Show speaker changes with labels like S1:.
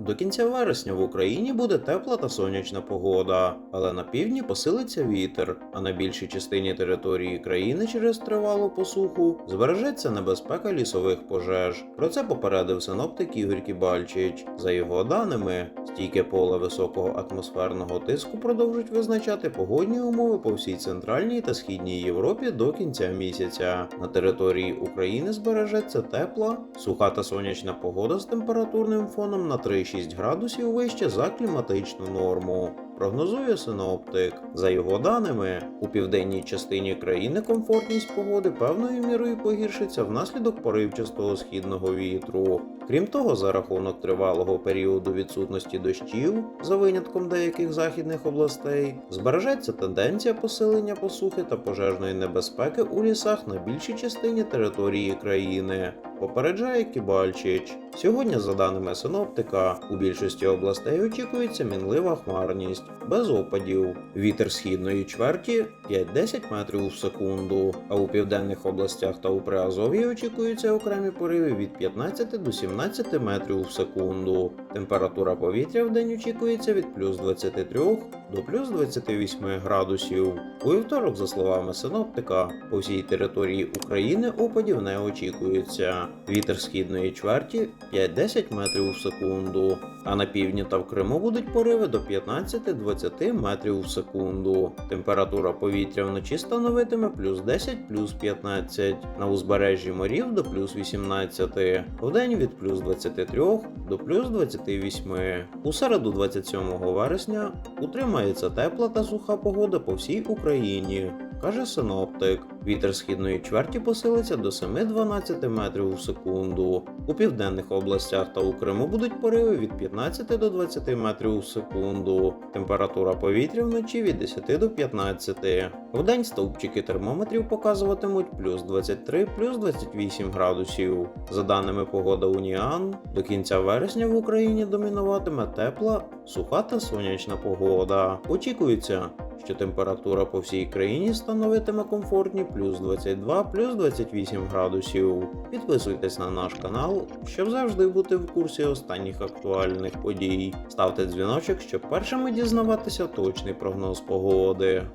S1: До кінця вересня в Україні буде тепла та сонячна погода, але на півдні посилиться вітер, а на більшій частині території країни через тривалу посуху збережеться небезпека лісових пожеж. Про це попередив синоптик Ігор Кібальчич. За його даними, стійке поле високого атмосферного тиску продовжить визначати погодні умови по всій центральній та східній Європі до кінця місяця. На території України збережеться тепла, суха та сонячна погода з температурним фоном на 3-6 градусів вище за кліматичну норму. Прогнозує синоптик. За його даними, у південній частині країни комфортність погоди певною мірою погіршиться внаслідок поривчастого східного вітру. Крім того, за рахунок тривалого періоду відсутності дощів, за винятком деяких західних областей, збережеться тенденція посилення посухи та пожежної небезпеки у лісах на більшій частині території країни. Попереджає Кібальчич. Сьогодні, за даними синоптика, у більшості областей очікується мінлива хмарність, без опадів. Вітер східної чверті 5-10 метрів в секунду. А у південних областях та у Приазов'ї очікуються окремі пориви від 15 до 17 метрів в секунду. Температура повітря в день очікується від плюс 23 до плюс 28 градусів. У вівторок, за словами синоптика, по всій території України опадів не очікується. Вітер східної чверті 5-10 метрів в секунду. А на півдні та в Криму будуть пориви до 15-20 метрів в секунду. Температура повітря вночі становитиме плюс 10 плюс 15, на узбережжі морів до плюс 18, вдень від плюс 23 до плюс 28. У середу 27 вересня утримається тепла та суха погода по всій Україні. Каже синоптик, вітер східної чверті посилиться до 7-12 метрів в секунду. У південних областях та у Криму будуть пориви від 15 до 20 метрів в секунду. Температура повітря вночі від 10 до 15. Вдень стовпчики термометрів показуватимуть плюс 23, плюс 28 градусів. За даними погода Уніан, до кінця вересня в Україні домінуватиме тепла, суха та сонячна погода. Очікується, що температура по всій країні становитиме комфортні плюс 22, плюс 28 градусів. Підписуйтесь на наш канал, щоб завжди бути в курсі останніх актуальних подій. Ставте дзвіночок, щоб першими дізнаватися точний прогноз погоди.